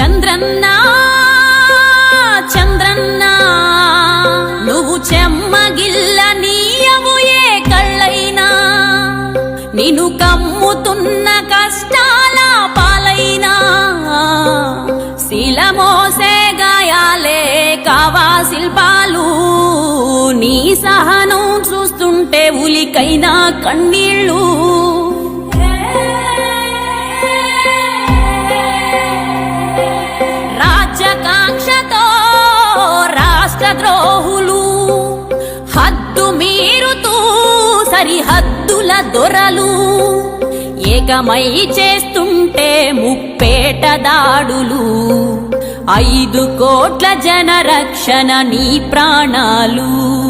చంద్రన్నా చంద్రన్నా నువ్వు చెమ్మగిల్ల నీయవు ఏ కళ్ళైనా. నిన్ను కమ్ముతున్న కష్టాల పాలైనా. శిలమోసే గాయాలే కావా శిల్పాలు. నీ సహనం చూస్తుంటే ఉలికైనా కన్నీళ్ళు. రాజ్యకాంక్షతో రాష్ట్ర ద్రోహులు హద్దు మీరుతూ సరిహద్దుల దొరలు. ఏకమై చేస్తుంటే ముప్పేట దాడులు. ఐదు కోట్ల జన నీ ప్రాణాలు.